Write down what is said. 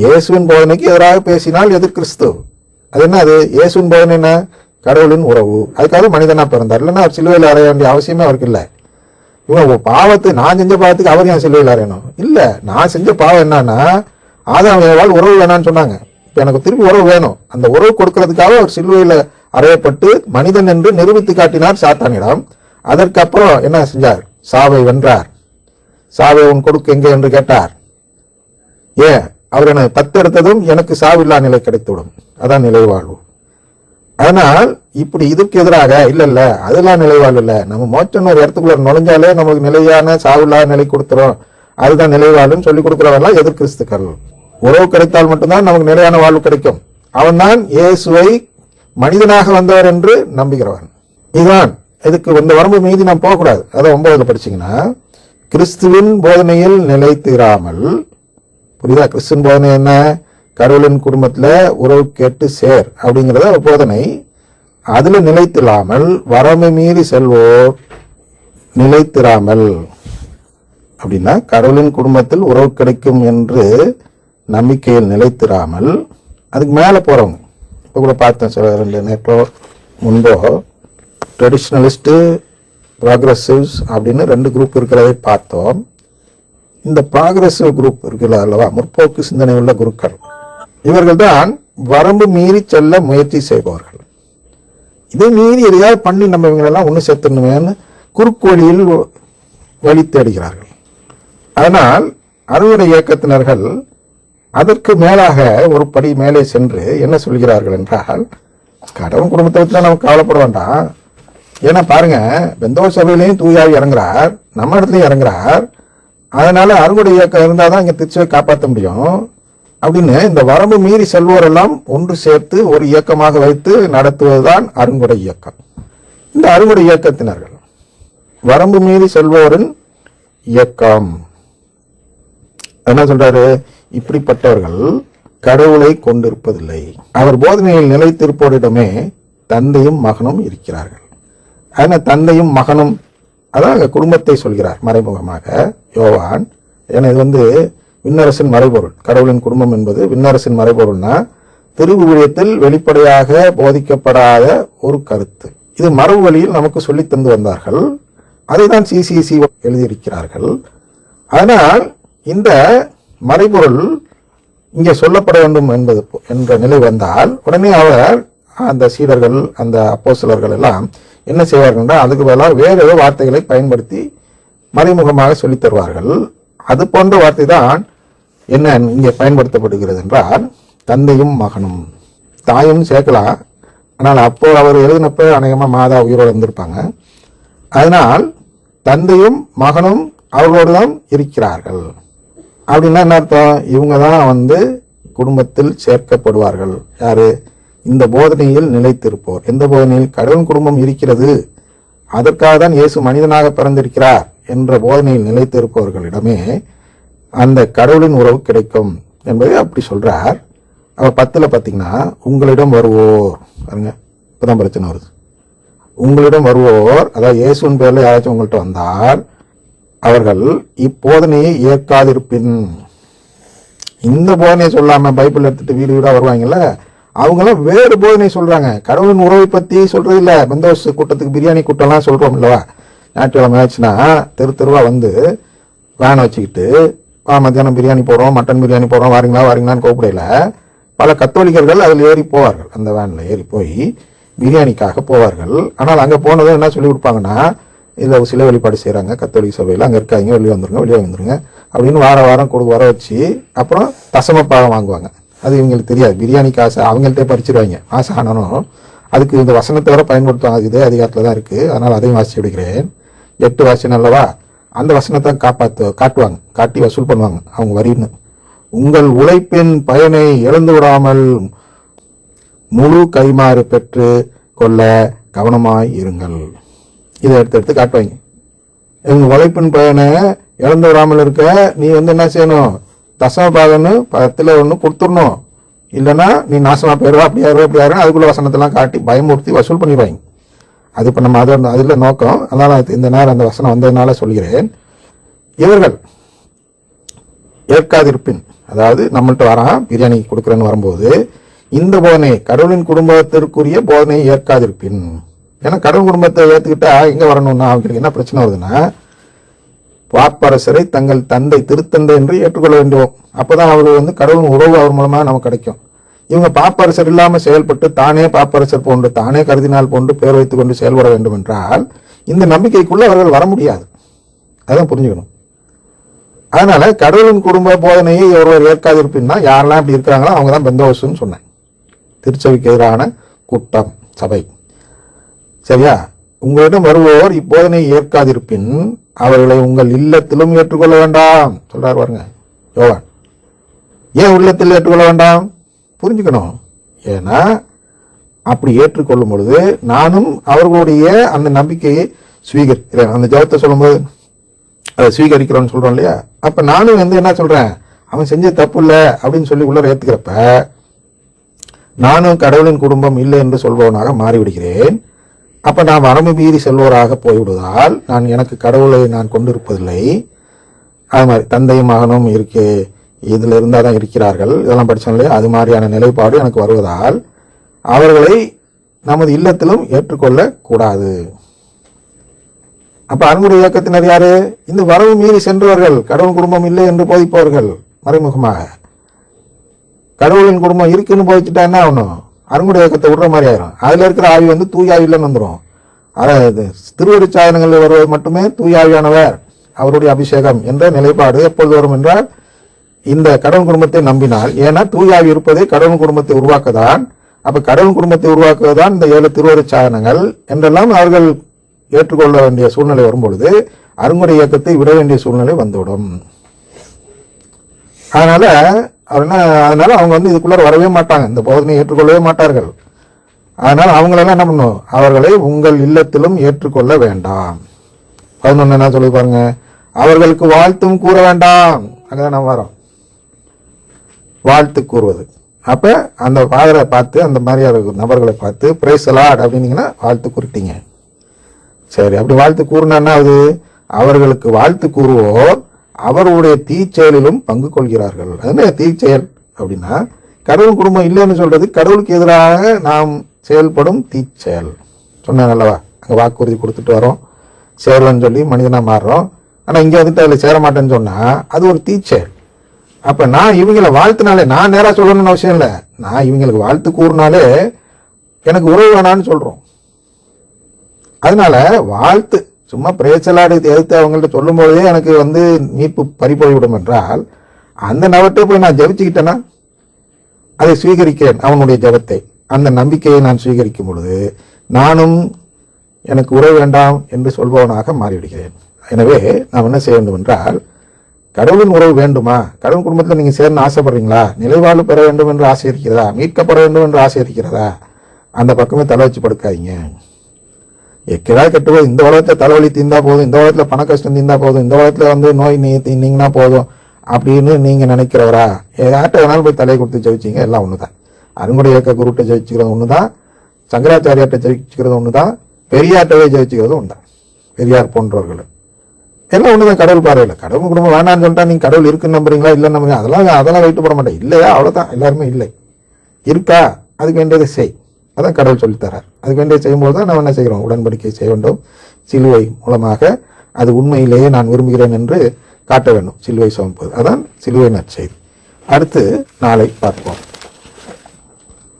இயேசுவின் போதனைக்கு எதிராக பேசினால் எதிர் கிறிஸ்து? அது என்ன அது? இயேசுவின் போதனை என்ன? கடவுளின் உறவு. அதுக்காக மனிதனா பிறந்தார். இல்லைன்னா சிலுவையில் அறைய வேண்டிய அவசியமே அவருக்கு இல்லை. இவங்க பாவத்தை நான் செஞ்ச பாவத்துக்கு அவர் ஏன் சிலுவையில் அறையணும்? இல்ல நான் செஞ்ச பாவம் என்னன்னா ஆதாம் உறவு வேணாம்னு சொன்னாங்க. இப்ப எனக்கு திருப்பி உறவு வேணும். அந்த உறவு கொடுக்கறதுக்காக அவர் சிலுவையில் அறையப்பட்டு மனிதன் என்று நிரூபித்து காட்டினார் சாத்தானிடம். அதற்கப்புறம் என்ன செஞ்சார்? சாவை வென்றார். சாவை உன் கொடுக்கு எங்கே என்று கேட்டார். ஏன்? அவர் என்னை தத்தெடுத்ததும் எனக்கு சாவில்லா நிலை கிடைத்துவிடும். அதான் நிலைவாழ்வு. அதனால் இப்படி இதுக்கு எதிராக இல்லை இல்லை அதெல்லாம் நிலைவாழ்வு இல்லை. நம்ம மோட்சம் ஒரு இடத்துக்குள்ள நுழைஞ்சாலே நமக்கு நிலையான சாவில்லா நிலை கொடுத்துரும். அதுதான் நிலைவாழ்வுன்னு சொல்லி கொடுக்குறவெல்லாம் எதிர் கிறிஸ்துக்கள். உறவு கிடைத்தால் மட்டும்தான் நமக்கு நிலையான வாழ்வு கிடைக்கும். அவன்தான் இயேசுவை மனிதனாக வந்தவர் என்று நம்புகிறவன். இதுதான். இதுக்கு இந்த வரம்பு மீதி நாம் போகக்கூடாது. அதை ஒன்பதுல படிச்சீங்கன்னா கிறிஸ்துவின் போதனையில் நிலைத்திராமல் புரியுதா? கிறிஸ்டின் போதனை என்ன? கடவுளின் குடும்பத்தில் உறவு கேட்டு சேர் அப்படிங்கிறத ஒரு போதனை. அதில் நிலைத்திராமல் வரமை மீறி செல்வோர் நிலைத்திராமல் அப்படின்னா கடவுளின் குடும்பத்தில் உறவு கிடைக்கும் என்று நம்பிக்கையில் நிலைத்திராமல் அதுக்கு மேலே போகிறவங்க இப்போ கூட பார்த்தேன் சில ரெண்டு நேற்றோ முன்போ ட்ரெடிஷ்னலிஸ்ட்டு ப்ராக்ரஸிவ்ஸ் அப்படின்னு ரெண்டு குரூப் இருக்கிறதை பார்த்தோம். இந்த ப்ராகிரசிவ் குரூப் இருக்குல்ல அல்லவா? முற்போக்கு சிந்தனை உள்ள குருக்கள். இவர்கள் தான் வரம்பு மீறி செல்ல முயற்சி செய்பவர்கள். இதை மீறி எதையாவது பண்ணி நம்ம இவங்களெல்லாம் ஒன்று சேர்த்துணுமேன்னு குறுக்கு வழியில் வழி தேடுகிறார்கள். அதனால் அறுவடை இயக்கத்தினர்கள் அதற்கு மேலாக ஒரு படி மேலே சென்று என்ன சொல்கிறார்கள் என்றால் கடவுள் குடும்பத்தை வச்சு நமக்கு கவலைப்பட வேண்டாம். ஏன்னா பாருங்க பெந்தோ சபையிலையும் தூயாவி இறங்குறார் நம்ம இடத்துலயும் இறங்குறார். அதனால அறுவடை இயக்கம் இருந்தால் தான் இங்கே திருச்சியை காப்பாற்ற முடியும். அப்படின்னு இந்த வரம்பு மீறி செல்வோரெல்லாம் ஒன்று சேர்த்து ஒரு இயக்கமாக வைத்து நடத்துவதுதான் அறுங்குடை இயக்கம். இந்த அறுங்குடை இயக்கத்தினர்கள் வரம்பு மீறி செல்வோரின் இயக்கம். என்ன சொல்றாரு? இப்படிப்பட்டவர்கள் கடவுளை கொண்டிருப்பதில்லை. அவர் போதனையில் நிலைத்திருப்போரிடமே தந்தையும் மகனும் இருக்கிறார்கள். ஆனால் தந்தையும் மகனும் அதான் அங்கே குடும்பத்தை சொல்கிறார் மறைமுகமாக. யோவான் ஏன்னா இது வந்து விண்ணரசின் மறைபொருள். கடவுளின் குடும்பம் என்பது விண்ணரசின் மறைபொருள்னா திருவுழியத்தில் வெளிப்படையாக போதிக்கப்படாத ஒரு கருத்து. இது மரபு வழியில் நமக்கு சொல்லி தந்து வந்தார்கள். அதை தான் சிசிசி எழுதியிருக்கிறார்கள். ஆனால் இந்த மறைபொருள் இங்கே சொல்லப்பட வேண்டும் என்பது போ- என்ற நிலை வந்தால் உடனே அவர் அந்த சீடர்கள் அந்த அப்போஸ்தலர்கள் எல்லாம் என்ன செய்வார்கள் என்றால் அதுக்கு பதிலாக வேறு ஏதோ வார்த்தைகளை பயன்படுத்தி மறைமுகமாக சொல்லித் தருவார்கள். அது போன்ற வார்த்தை தான் என்ன இங்கே பயன்படுத்தப்படுகிறது என்றால் தந்தையும் மகனும் தாயும் சேர்க்கலாம் ஆனால் அப்போ அவர் எழுதினப்ப அநேகமாக மாதா உயிரோடு இருந்திருப்பாங்க. அதனால் தந்தையும் மகனும் அவர்களோடு தான் இருக்கிறார்கள். அப்படின்னா என்ன அர்த்தம்? இவங்க தான் வந்து குடும்பத்தில் சேர்க்கப்படுவார்கள். யாரு? இந்த போதனையில் நிலைத்திருப்போர். எந்த போதனையில்? கடவுள் குடும்பம் இருக்கிறது. அதற்காக தான் இயேசு மனிதனாக பிறந்திருக்கிறார் என்ற போதனையில் நிலைத்திருப்பவர்களிடமே அந்த கடவுளின் உறவு கிடைக்கும் என்பதை அப்படி சொல்றார். அவர் பத்தில் பார்த்தீங்கன்னா உங்களிடம் வருவோர். பாருங்க இப்பதான் பிரச்சனை வருது. உங்களிடம் வருவோர் அதாவது இயேசுவின் பேரில் யாராச்சும் உங்கள்கிட்ட வந்தால் அவர்கள் இப்போதனையை ஏற்காதிருப்பின். இந்த போதனையை சொல்லாம பைபிள் எடுத்துட்டு வீடு வீடாக வருவாங்கல்ல அவங்களாம் வேறு போதனை சொல்கிறாங்க கடவுளின் உறவை பற்றி சொல்கிறது இல்லை. பந்தோஸ் கூட்டத்துக்கு பிரியாணி கூட்டம்லாம் சொல்கிறோம் இல்லவா? ஞாயிற்றுக்கிழமை ஆச்சுன்னா தெரு தெருவாக வந்து வேனை வச்சுக்கிட்டு "வா, மத்தியானம் பிரியாணி போடுறோம் மட்டன் பிரியாணி போடுறோம் வாரீங்களா வாரீங்களான்னு கூப்பிடல பல கத்தோலிக்கர்கள் அதில் ஏறி போவார்கள். அந்த வேனில் ஏறி போய் பிரியாணிக்காக போவார்கள். ஆனால் அங்கே போனதும் என்ன சொல்லி கொடுப்பாங்கன்னா இதுல சில வழிபாடு செய்கிறாங்க கத்தோலிக்க சபையில் அங்கே இருக்காங்க வெளியே வந்துருங்க வெளியே வந்துருங்க. அப்படின்னு வார வாரம் கொடு வர வச்சு அப்புறம் தசம வாங்குவாங்க. அது இவங்களுக்கு தெரியாது. பிரியாணிக்கு ஆசை அவங்கள்ட்ட பறிச்சிருவாங்க. ஆசை ஆனாலும் அதுக்கு இந்த வசனத்தை வர பயன்படுத்துவாங்க. இதே அதிகாரத்தில் தான் இருக்குது அதனால் அதையும் வாசிச்சு விடுகிறேன். எட்டு வாசனம் அல்லவா? அந்த வசனத்தை காப்பாற்று காட்டுவாங்க. காட்டி வசூல் பண்ணுவாங்க. அவங்க வரின்னு. உங்கள் உழைப்பின் பயனை இழந்து விடாமல் முழு கைமாறு பெற்று கொள்ள கவனமாய் இருங்கள். இதை எடுத்து எடுத்து காட்டுவாங்க. எங்கள் உழைப்பின் பயனை இழந்து விடாமல் இருக்க நீ வந்து என்ன செய்யணும்? தசம பத்தில் ஒன்று கொடுத்துடணும். இல்லைன்னா நீ நாசமாக போயிடுவா அப்படி ஆயிடுவா இப்படி ஆயிரும் அதுக்குள்ள வசனத்தெல்லாம் காட்டி பயமுறுத்தி வசூல் பண்ணிடுவாங்க அது இப்போ நம்ம அதை அதில் நோக்கம். அதனால் இந்த நேரம் அந்த வசனம் வந்ததுனால சொல்கிறேன். இவர்கள் ஏற்காதிருப்பின் அதாவது நம்மள்ட்ட வரான் பிரியாணி கொடுக்குறேன்னு வரும்போது இந்த போதனை கடவுளின் குடும்பத்திற்குரிய போதனையை ஏற்காதிருப்பின். ஏன்னா கடவுள் குடும்பத்தை ஏற்றுக்கிட்டா எங்கே வரணும்னா அவங்களுக்கு என்ன பிரச்சனை வருதுன்னா பாப்பரசரை தங்கள் தந்தை திருத்தந்தை என்று ஏற்றுக்கொள்ள வேண்டும். அப்பதான் அவர்கள் வந்து கடவுள் உறவு அவர் மூலமாக நமக்கு கிடைக்கும். இவங்க பாப்பரசர் இல்லாமல் செயல்பட்டு தானே பாப்பரசர் போன்று தானே கருதினால் போன்று பேர் வைத்துக் கொண்டு செயல்பட வேண்டும் என்றால் இந்த நம்பிக்கைக்குள்ள அவர்கள் வர முடியாது. அதான் புரிஞ்சுக்கணும். அதனால கடவுளின் குடும்ப போதனையை ஒருவர் ஏற்காதிருப்பின்னா யாரெல்லாம் இப்படி இருக்கிறாங்களோ அவங்க தான் பெந்தோசுன்னு சொன்னேன். திருச்சபைக்கு எதிரான கூட்டம் சபை. சரியா? உங்களிடம் வருவோர் இப்போதனை ஏற்காதிருப்பின் அவர்களை உங்கள் இல்லத்திலும் ஏற்றுக்கொள்ள வேண்டாம். சொல்றாரு பாருங்க யோவான். ஏன் உள்ளத்தில் ஏற்றுக்கொள்ள வேண்டாம்? புரிஞ்சுக்கணும். ஏன்னா அப்படி ஏற்றுக்கொள்ளும் பொழுது நானும் அவர்களுடைய அந்த நம்பிக்கையை ஸ்வீகரிக்கிறேன். அந்த ஜபத்தை சொல்லும்போது அதை ஸ்வீகரிக்கிறோன்னு சொல்கிறோம் இல்லையா? அப்போ நானும் வந்து என்ன சொல்கிறேன் அவன் செஞ்ச தப்பு இல்லை அப்படின்னு சொல்லி உள்ள ஏற்றுக்கிறப்ப நானும் கடவுளின் குடும்பம் இல்லை என்று சொல்பவனாக மாறிவிடுகிறேன். அப்ப நான் வரம்பு மீறி செல்வோராக போய்விடுவதால் நான் எனக்கு கடவுளை நான் கொண்டிருப்பதில்லை. அது மாதிரி தந்தையும் மகனும் இருக்கு இதில் இருந்தால் தான் இருக்கிறார்கள். இதெல்லாம் படிச்சோம் இல்லையா? அது மாதிரியான நிலைப்பாடு எனக்கு வருவதால் அவர்களை நமது இல்லத்திலும் ஏற்றுக்கொள்ளக்கூடாது அப்போ அன்புடைய இயக்கத்தினர் யாரு? இந்த வரவு மீறி சென்றவர்கள் கடவுள் குடும்பம் இல்லை என்று போதிப்பவர்கள் மறைமுகமாக. கடவுளின் குடும்பம் இருக்குன்னு போதிச்சுட்டா என்ன ஆகணும்? அருங்குடைய இயக்கத்தை விடுற மாதிரி ஆயிரும். அதுல இருக்கிற ஆவி வந்து தூய வந்துடும் அதாவது திருவருச்சாதனங்களில் வருவது மட்டுமே தூய ஆவியானவர் அவருடைய அபிஷேகம் என்ற நிலைப்பாடு எப்பொழுது வரும் என்றால் இந்த கடவுள் குடும்பத்தை நம்பினால். ஏன்னா தூயாவி இருப்பதே கடவுள் குடும்பத்தை உருவாக்கதான். அப்ப கடவுள் குடும்பத்தை உருவாக்குவதுதான் இந்த ஏழு திருவருச்சாதனங்கள் என்றெல்லாம் அவர்கள் ஏற்றுக்கொள்ள வேண்டிய சூழ்நிலை வரும்பொழுது அருங்குடைய இயக்கத்தை விட வேண்டிய சூழ்நிலை வந்துவிடும். அதனால அப்படின்னா அதனால அவங்க வந்து இதுக்குள்ளார வரவே மாட்டாங்க. இந்த போதனையை ஏற்றுக்கொள்ளவே மாட்டார்கள். அதனால அவங்களெல்லாம் என்ன பண்ணும்? அவர்களை உங்கள் இல்லத்திலும் ஏற்றுக்கொள்ள வேண்டாம். பதினொன்று என்ன சொல்லி பாருங்க? அவர்களுக்கு வாழ்த்தும் கூற வேண்டாம். அங்கதான் நம்ம வரோம். வாழ்த்து கூறுவது. அப்ப அந்த ஃபாதரை பார்த்து அந்த மாதிரி நபர்களை பார்த்து பிரைஸ் லார்ட் அப்படின்னீங்கன்னா வாழ்த்து கூறிட்டீங்க. சரி அப்படி வாழ்த்து கூறினா என்ன ஆகுது? அவர்களுக்கு வாழ்த்து கூறுவோர் அவருடைய தீச்செயலிலும் பங்கு கொள்கிறார்கள். என்ன தீச்செயல் அப்படின்னா கடவுள் குடும்பம் இல்லைன்னு சொல்றது கடவுளுக்கு எதிராக நாம் செயல்படும் தீச்செயல். சொன்னேன் அல்லவா? அங்கே வாக்குறுதி கொடுத்துட்டு வரோம். சேரலன்னு சொல்லி மனிதனா மாறுறோம். ஆனா இங்க வந்துட்டு அதுல சேர மாட்டேன்னு சொன்னா அது ஒரு தீச்செயல். அப்ப நான் இவங்களை வாழ்த்துனாலே நான் நேரா சொல்லணும்னு அவசியம் இல்லை. நான் இவங்களுக்கு வாழ்த்து கூறினாலே எனக்கு உறவு வேணான்னு சொல்றோம். அதனால வாழ்த்து சும்மா பிரேச்சலாடு எதிர்த்து அவங்கள்ட்ட சொல்லும் போதே எனக்கு வந்து மீட்பு பறிப்போய்விடும் என்றால் அந்த நபர்கிட்ட போய் நான் ஜபிச்சுக்கிட்டேன்னா அதை சுவீகரிக்கிறேன் அவனுடைய ஜபத்தை. அந்த நம்பிக்கையை நான் சுவீகரிக்கும் பொழுது நானும் எனக்கு உறவு வேண்டாம் என்று சொல்பவனாக மாறிவிடுகிறேன். எனவே நாம் என்ன செய்ய வேண்டும் என்றால் கடவுளின் உறவு வேண்டுமா? கடவுள் குடும்பத்தில் நீங்கள் சேரணும் ஆசைப்படுறீங்களா? நிலைவாழ்வு பெற வேண்டும் என்று ஆசை இருக்கிறதா? மீட்கப்பட வேண்டும் என்று ஆசை இருக்கிறதா? அந்த பக்கமே தலை வச்சு படுக்காதீங்க. எக்கேதா கெட்டு இந்த உலகத்துல தலைவலி தீந்தா போதும் இந்த உலகத்துல பண கஷ்டம் தீந்தா போதும் இந்த உலகத்துல வந்து நோய் நீ தீந்தீங்கன்னா போதும் அப்படின்னு நீங்க நினைக்கிறவரா? ஏதாட்ட வேணாலும் போய் தலையை கொடுத்து ஜெயிச்சிங்க எல்லாம் ஒண்ணுதான். அருங்குடைய இயக்க குருட்டை ஜெயிச்சுக்கிறது ஒண்ணுதான் சங்கராச்சாரியாட்ட ஜெயிச்சுக்கிறது ஒண்ணுதான் பெரியார்ட்டவே ஜெயிச்சுக்கிறது ஒண்ணுதான். பெரியார் போன்றவர்கள். எல்லாம் ஒண்ணுதான் கடவுள் பார்வையில். கடவுள் குடும்பம் வேணாம்னு சொல்லிட்டா நீங்க கடவுள் இருக்குன்னு நம்புறீங்களா இல்லை நம்புறீங்க அதெல்லாம் அதெல்லாம் வெயிட்டு போட மாட்டேன். இல்லையா? அவ்வளவுதான். எல்லாருமே இல்லை. இருக்கா? அதுக்கு வேண்டியதை செய். அதான் கடவுள் சொல்லித்தரார். அதுக்கு வேண்டிய செய்யும்போது தான் நம்ம என்ன செய்கிறோம்? உடன்படிக்கை செய்ய வேண்டும். சிலுவை மூலமாக அது உண்மையிலேயே நான் விரும்புகிறேன் என்று காட்ட வேண்டும். சிலுவை சுமப்பது அதான் சிலுவை நற்செய்தி. அடுத்து நாளை பார்ப்போம்.